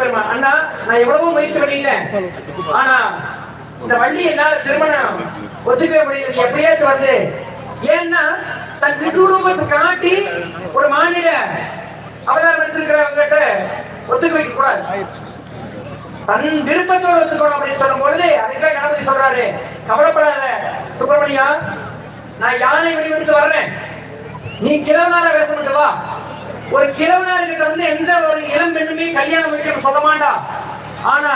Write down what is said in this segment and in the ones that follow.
பெருமாள் அண்ணா நான் எவ்வளவோ முயற்சி பண்ணிட்டேன் ஆனா இந்த வள்ளி என்னால திருமணம் ஒத்துக்கவே முடியல. எப்படியாச்சும் வந்து ஏன்னா தன் விசுரூபத்தை காட்டி ஒரு மாநில அவதாரம் எடுத்திருக்கிறவங்க ஒத்துக்க வைக்க கூடாது. தன் விருப்பத்தோடு ஒத்துக்கணும் அப்படின்னு சொல்லும் பொழுது அதுக்காக கணபதி சொல்றாரு கவலைப்படாத சுப்பிரமணியா நான் யானை வடிவெடுத்து வர்றேன். நீ கிழவனார வேஷம் வா. ஒரு கிழவனார்கிட்ட வந்து எந்த ஒரு இளம் பெண்ணுமே கல்யாணம் வைக்கணும் சொல்ல மாட்டா. ஆனா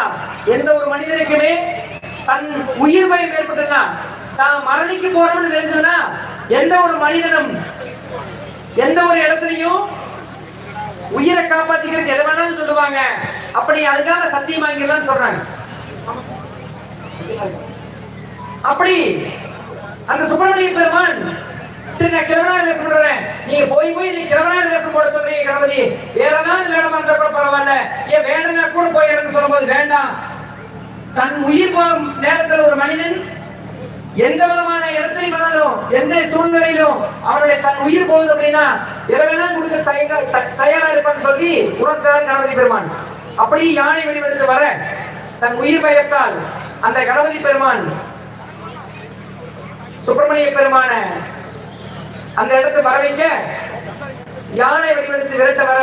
எந்த ஒரு மனிதனுக்குமே தன் உயிர் பயம் ஏற்பட்டதுன்னா தான் மரணிக்கு போறோம்னு தெரிஞ்சதுன்னா எந்த ஒரு மனிதனும் எந்த ஒரு இடத்துலையும் உயிரை காப்பாத்திக்கிறது எதை வேணாலும் சொல்லுவாங்க. அப்படி அதுக்காக சத்தியம் வாங்கிடலாம்னு சொல்றாங்க. அப்படி அந்த சுப்பிரமணிய பெருமான் சரி நான் கிழவனார் வேஷம் போடுறேன் நீங்க போய் போய் நீ கிழவனார் வேஷம் போட சொல்றீங்க கணபதி. வேற ஏதாவது வேடமா இருந்தா கூட பரவாயில்ல. ஏன் வேணும்னா கூட போயிடுறேன்னு சொல்லும்போது வேண்டாம். தன் உயிர் போகும் நேரத்தில் ஒரு மனிதன் எந்த விதமான இடத்தை பண்ணாலும் எந்த சூழ்நிலையிலும் அவருடைய தன் உயிர் போகுது அப்படின்னா இரவெல்லாம் கொடுக்க தயாரா- த- தயாரா இருப்பான்னு சொல்லி உணர்த்தார் கணபதி பெருமான். அப்படி யானை வடிவெடுத்து வர தன் உயிர் பயத்தால் அந்த கணபதி பெருமான் சுப்பிரமணிய பெருமான அந்த இடத்துக்கு வர வைக்க யானை வடிவெடுத்து விரட்ட வர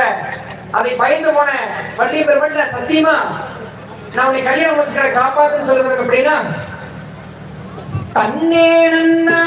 அதை பயந்து போன பள்ளி பெருமான் சத்தியமா? நான் உன்னை கல்யாணம் முடிச்சுக்கிற காப்பாத்துன்னு சொல்லுவேன் அப்படின்னா தன்னே நன்னா